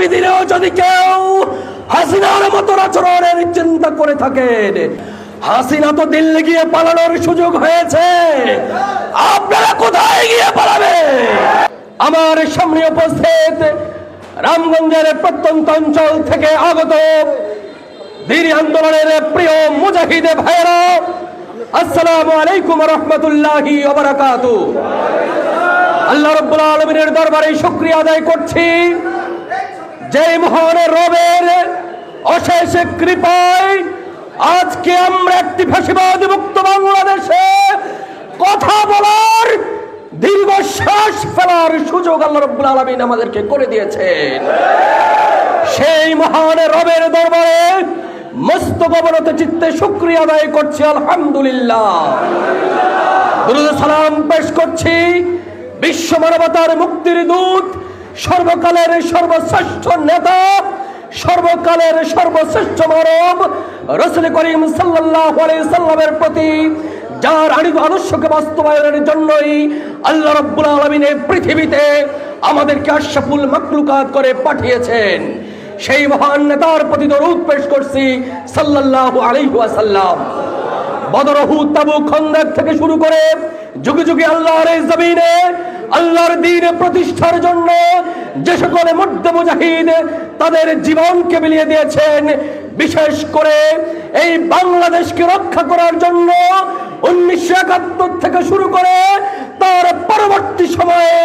আগামী দিনেও যদি কেউ হাসিনার মতো আচরণের চিন্তা করে থাকেন, হাসিনা তো দিল্লি গিয়ে পালানোর সুযোগ হয়েছে। আপনারা কোথায় গিয়ে পালাবে আমার সামনে উপস্থিত রামগঞ্জের প্রত্যন্ত অঞ্চল থেকে আগত বীর আন্দোলনের প্রিয় মুজাহিদে ভাইরা আসসালামু আলাইকুম রহমতুল্লাহি আল্লাহ রব্বুল আলমিনের দরবারে শুক্রিয়া আদায় করছি। যে মহান রবের অশেষ কৃপায় আজকে আমরা একটি ফাঁসিবাদ মুক্ত বাংলাদেশে কথা বলার দীর্ঘশ্বাস ফেলার সুযোগ আল্লাহ রব্বুল আলমিন আমাদেরকে করে দিয়েছেন। সেই মহান রবের দরবারে মস্ত গবরত চিত্তে শুক্রিয়া আদায় করছি, আলহামদুলিল্লাহ। দুরুদ সালাম পেশ করছি বিশ্ব মানবতার মুক্তির দূত সর্বকালের সর্বশ্রেষ্ঠ নেতা, সর্বকালের সর্বশ্রেষ্ঠ মানব, রসুল করিম সাল্লামের প্রতি যার আনিত আদর্শকে বাস্তবায়নের জন্যই আল্লাহ রাব্বুল আলামিন পৃথিবীতে আমাদেরকে আশরাফুল মাকলুকাত করে পাঠিয়েছেন। সেই মহান নেতার প্রতি দরুদ পেশ করছি সাল্লাল্লাহু আলাইহি ওয়াসাল্লাম। থেকে শুরু করে যুগে যুগে আল্লাহর জমিনে, আল্লাহর দিন প্রতিষ্ঠার জন্য যে মধ্যে মুজাহিদ তাদের জীবনকে বিলিয়ে দিয়েছেন, বিশেষ করে এই বাংলাদেশকে রক্ষা করার জন্য উনিশশো একাত্তর থেকে শুরু করে তার পরবর্তী সময়ে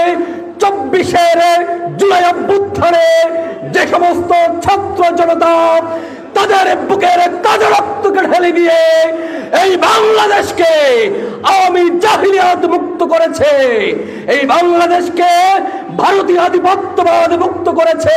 চব্বিশের জুলাই অভ্যুত্থানে যে সমস্ত ছাত্র জনতা তাদের বুকের কাজে এই বাংলাদেশকে আওয়ামী জাহিলিয়াত মুক্ত করেছে। এই বাংলাদেশকে ভারতীয় আধিপত্যবাদ মুক্ত করেছে।